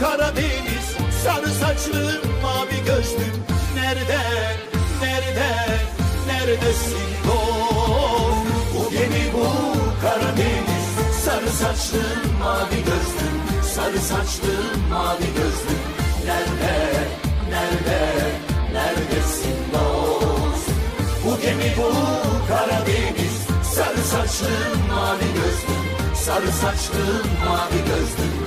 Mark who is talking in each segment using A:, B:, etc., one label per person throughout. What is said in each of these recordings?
A: Karadeniz. Sarı saçlım mavi gözlüm Nerede, nerede, neredesin? Dost Bu gemi bu Karadeniz. Sarı saçlım mavi gözlüm Sarı saçlım mavi gözlüm Nerede, nerede, neredesin? Dost Bu gemi bu Karadeniz. Sarı saçlım mavi gözlüm Sarı saçlım mavi gözlüm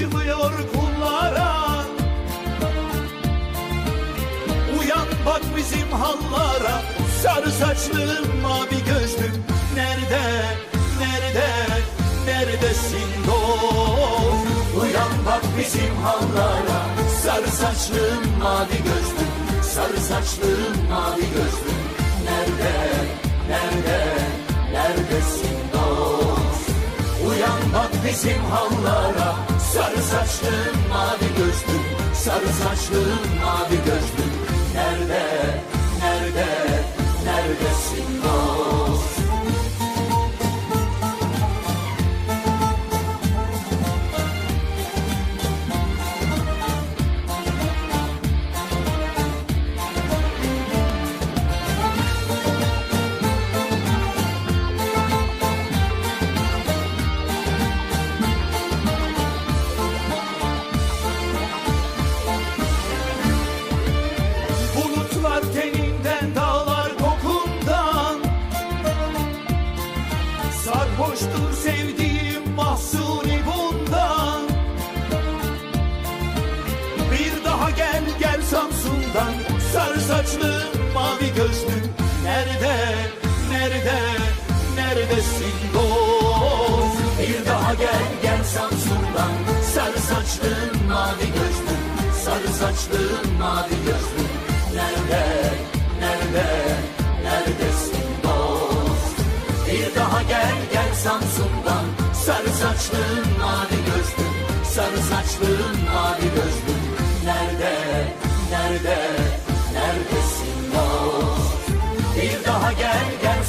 A: yakışmıyor kullara. Uyan bak bizim hallara. Sarı saçlım mavi gözlüm Nerede, nerede, neredesin dost? Uyan bak bizim hallara. Sarı saçlım mavi gözlüm Sarı saçlım mavi gözlüm Nerede, nerede, neredesin dost? Uyan bak bizim hallara saçlım mavi gözlüm Sarı saçlım mavi gözlüm Nerede, nerede, neredesin? dost saçlı mavi gözlüm Nerede, nerede, neredesin? Dost Bir daha gel gel Samsun'dan. Sarı saçlı mavi gözlüm Sarı saçlı mavi gözlüm Nerede, nerede, neredesin? Dost Bir daha gel gel Samsun'dan. Sarı saçlı mavi gözlüm Sarı saçlı mavi gözlüm Nerede, nerede,